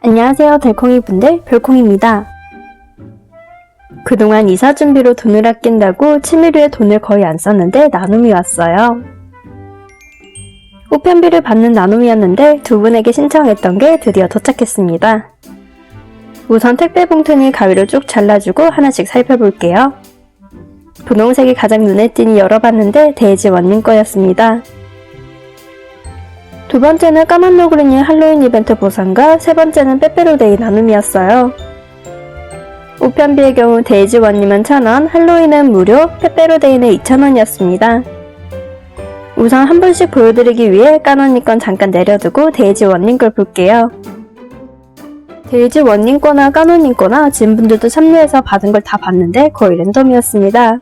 안녕하세요, 달콩이 분들, 별콩입니다. 그동안 이사 준비로 돈을 아낀다고 치미류에 돈을 거의 안 썼는데 나눔이 왔어요. 우편비를 받는 나눔이었는데 두 분에게 신청했던 게 드디어 도착했습니다. 우선 택배 봉투는 가위로 쭉 잘라주고 하나씩 살펴볼게요. 분홍색이 가장 눈에 띄니 열어봤는데 데이지 원님 거였습니다. 두 번째는 까만 너구리님 할로윈 이벤트 보상과 세 번째는 빼빼로데이 나눔이었어요. 우편비의 경우 데이지 원님은 1,000원, 할로윈은 무료, 빼빼로데이는 2,000원이었습니다. 우선 한 분씩 보여드리기 위해 까노니 건 잠깐 내려두고 데이지 원님 걸 볼게요. 데이지 원님 거나 까노님 거나 진분들도 참여해서 받은 걸 다 봤는데 거의 랜덤이었습니다.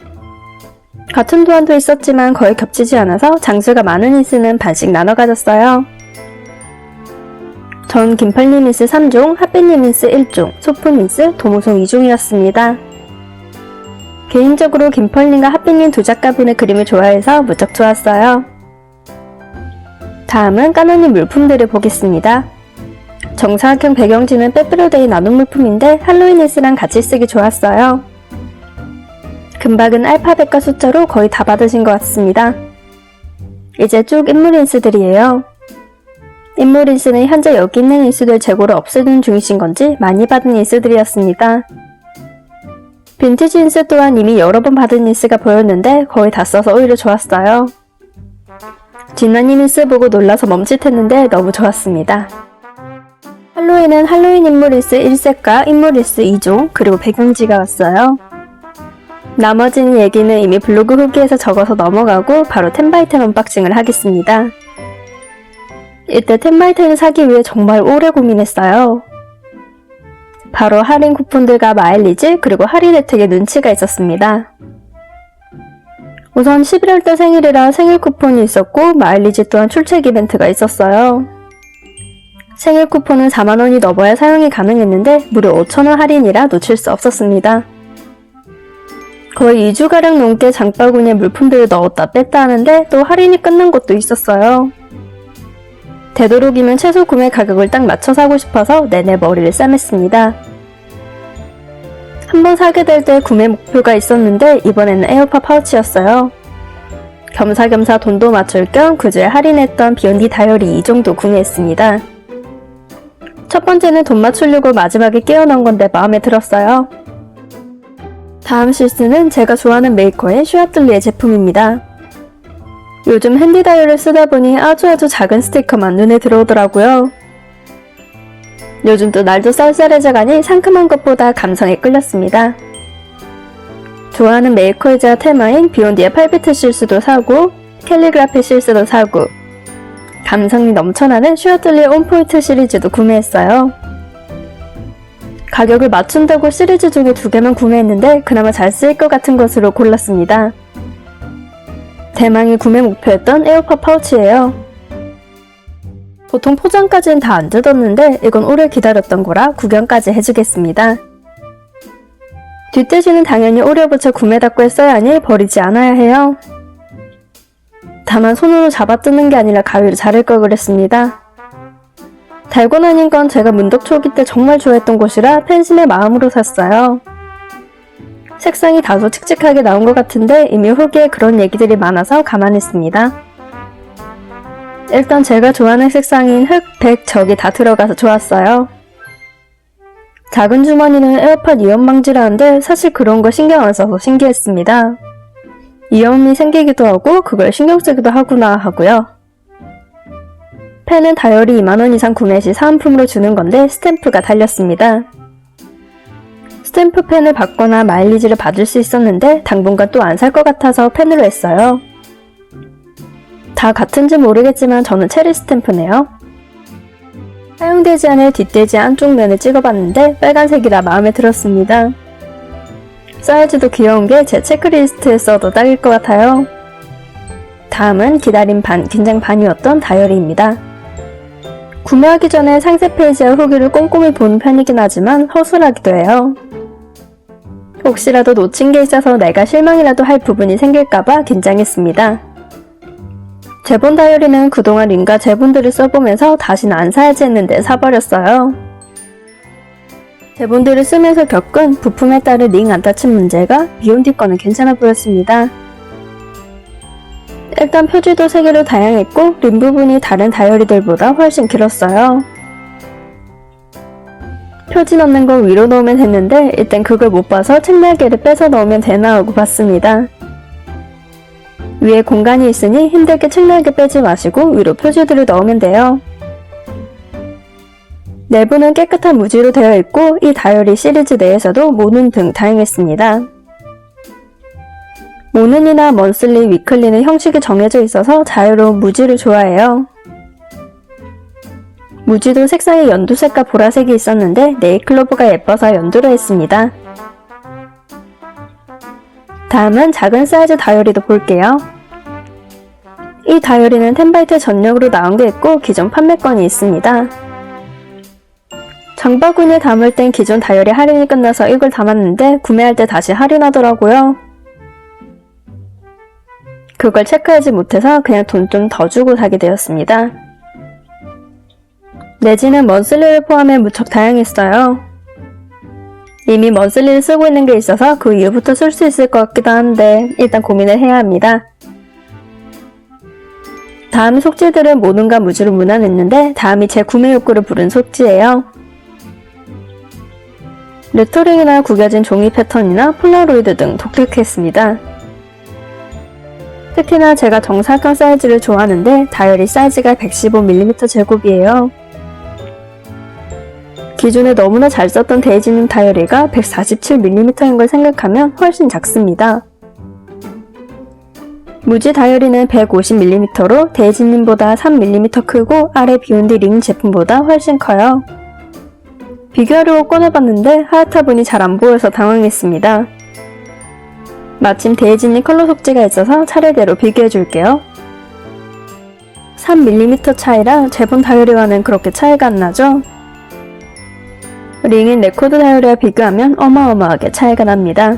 같은 도안도 있었지만 거의 겹치지 않아서 장수가 많은 인스는 반씩 나눠 가졌어요. 전 김팔님 인스 3종, 핫비님 인스 1종, 소품 인스, 도모송 2종이었습니다. 개인적으로 김펄님과 핫비님 두 작가분의 그림을 좋아해서 무척 좋았어요. 다음은 까노님 물품들을 보겠습니다. 정사각형 배경지는 빼빼로데이 나눔 물품인데 할로윈 인스랑 같이 쓰기 좋았어요. 금박은 알파벳과 숫자로 거의 다 받으신 것 같습니다. 이제 쭉 인물 인스들이에요. 인물 인스는 현재 여기 있는 인스들 재고를 없애는 중이신 건지 많이 받은 인스들이었습니다. 빈티지 인스 또한 이미 여러 번 받은 인스가 보였는데 거의 다 써서 오히려 좋았어요. 진나님 인스 보고 놀라서 멈칫했는데 너무 좋았습니다. 할로윈은 할로윈 인물 인스 1색과 인물 인스 2종 그리고 배경지가 왔어요. 나머지는 얘기는 이미 블로그 후기에서 적어서 넘어가고 바로 텐바이텐 언박싱을 하겠습니다. 이때 텐바이텐을 사기 위해 정말 오래 고민했어요. 바로 할인 쿠폰들과 마일리지 그리고 할인 혜택에 눈치가 있었습니다. 우선 11월달 생일이라 생일 쿠폰이 있었고 마일리지 또한 출첵 이벤트가 있었어요. 생일 쿠폰은 4만원이 넘어야 사용이 가능했는데 무려 5천원 할인이라 놓칠 수 없었습니다. 거의 2주가량 넘게 장바구니에 물품들을 넣었다 뺐다 하는데 또 할인이 끝난 곳도 있었어요. 되도록이면 최소 구매 가격을 딱 맞춰 사고 싶어서 내내 머리를 싸맸습니다. 한번 사게 될 때 구매 목표가 있었는데 이번에는 에어팟 파우치였어요. 겸사겸사 돈도 맞출 겸 그제 할인했던 비욘디 다이어리 이 정도 구매했습니다. 첫 번째는 돈 맞추려고 마지막에 넣은 건데 마음에 들었어요. 다음 실수는 제가 좋아하는 메이커의 슈아틀리의 제품입니다. 요즘 핸디 다이얼을 쓰다 보니 아주 아주 작은 스티커만 눈에 들어오더라고요. 요즘 또 날도 쌀쌀해져가니 상큼한 것보다 감성에 끌렸습니다. 좋아하는 메이커이자 테마인 비욘디의 8비트 실수도 사고 캘리그라피 실수도 사고 감성이 넘쳐나는 슈아틀리의 온포인트 시리즈도 구매했어요. 가격을 맞춘다고 시리즈 중에 두 개만 구매했는데 그나마 잘 쓰일 것 같은 것으로 골랐습니다. 대망의 구매 목표였던 에어팟 파우치예요. 보통 포장까지는 다 안 뜯었는데 이건 오래 기다렸던 거라 구경까지 해주겠습니다. 뒷대시는 당연히 오래 붙여 구매닫고 했어야 하니 버리지 않아야 해요. 다만 손으로 잡아 뜯는 게 아니라 가위로 자를 걸 그랬습니다. 달고 나닌 건 제가 문덕 초기 때 정말 좋아했던 곳이라 팬심의 마음으로 샀어요. 색상이 다소 칙칙하게 나온 것 같은데 이미 후기에 그런 얘기들이 많아서 감안했습니다. 일단 제가 좋아하는 색상인 흑, 백, 적이 다 들어가서 좋았어요. 작은 주머니는 에어팟 이온 방지라는데 사실 그런 거 신경 안 써서 신기했습니다. 이염이 생기기도 하고 그걸 신경 쓰기도 하구나 하고요. 펜은 다이어리 2만원 이상 구매 시 사은품으로 주는 건데 스탬프가 달렸습니다. 스탬프 펜을 받거나 마일리지를 받을 수 있었는데 당분간 또 안 살 것 같아서 펜으로 했어요. 다 같은지 모르겠지만 저는 체리 스탬프네요. 사용되지 않을 뒷돼지 안쪽 면을 찍어봤는데 빨간색이라 마음에 들었습니다. 사이즈도 귀여운 게 제 체크리스트에 써도 딱일 것 같아요. 다음은 기다림 반, 긴장 반이었던 다이어리입니다. 구매하기 전에 상세 페이지와 후기를 꼼꼼히 보는 편이긴 하지만 허술하기도 해요. 혹시라도 놓친 게 있어서 내가 실망이라도 할 부분이 생길까봐 긴장했습니다. 제본 다이어리는 그동안 링과 제본들을 써보면서 다시는 안 사야지 했는데 사버렸어요. 대본들을 쓰면서 겪은 부품에 따른 링 안 닫힌 문제가 미온디 거는 괜찮아 보였습니다. 일단 표지도 3개로 다양했고 림 부분이 다른 다이어리들보다 훨씬 길었어요. 표지 넣는 거 위로 넣으면 됐는데 일단 그걸 못 봐서 책날개를 빼서 넣으면 되나 하고 봤습니다. 위에 공간이 있으니 힘들게 책날개 빼지 마시고 위로 표지들을 넣으면 돼요. 내부는 깨끗한 무지로 되어 있고 이 다이어리 시리즈 내에서도 모눈 등 다양했습니다. 모눈이나 먼슬리, 위클리는 형식이 정해져 있어서 자유로운 무지를 좋아해요. 무지도 색상이 연두색과 보라색이 있었는데 네이클로브가 예뻐서 연두로 했습니다. 다음은 작은 사이즈 다이어리도 볼게요. 이 다이어리는 텐바이트 전용으로 나온 게 있고 기존 판매권이 있습니다. 장바구니에 담을 땐 기존 다이어리 할인이 끝나서 이걸 담았는데 구매할 때 다시 할인하더라고요. 그걸 체크하지 못해서 그냥 돈 좀 더 주고 사게 되었습니다. 내지는 먼슬리를 포함해 무척 다양했어요. 이미 먼슬리를 쓰고 있는 게 있어서 그 이후부터 쓸 수 있을 것 같기도 한데 일단 고민을 해야 합니다. 다음 속지들은 모든가 무지로 무난했는데 다음이 제 구매 욕구를 부른 속지예요. 레터링이나 구겨진 종이 패턴이나 폴라로이드 등 독특했습니다. 특히나 제가 정사각형 사이즈를 좋아하는데 다이어리 사이즈가 115mm 제곱이에요. 기존에 너무나 잘 썼던 데이지님 다이어리가 147mm인 걸 생각하면 훨씬 작습니다. 무지 다이어리는 150mm로 데이지님보다 3mm 크고 아래 비욘디 링 제품보다 훨씬 커요. 비교하려고 꺼내봤는데 하얗다분이 잘안 보여서 당황했습니다. 마침 데이지님 컬러 속지가 있어서 차례대로 비교해줄게요. 3mm 차이라 제본 다이어리와는 그렇게 차이가 안 나죠? 링인 레코드 다이어리와 비교하면 어마어마하게 차이가 납니다.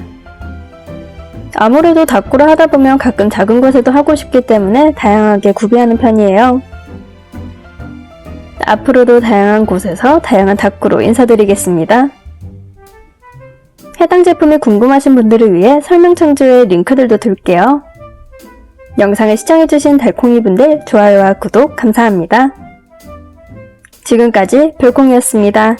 아무래도 다꾸를 하다 보면 가끔 작은 곳에도 하고 싶기 때문에 다양하게 구비하는 편이에요. 앞으로도 다양한 곳에서 다양한 다꾸로 인사드리겠습니다. 해당 제품이 궁금하신 분들을 위해 설명 창조에 링크들도 둘게요. 영상을 시청해주신 달콩이 분들 좋아요와 구독 감사합니다. 지금까지 별콩이었습니다.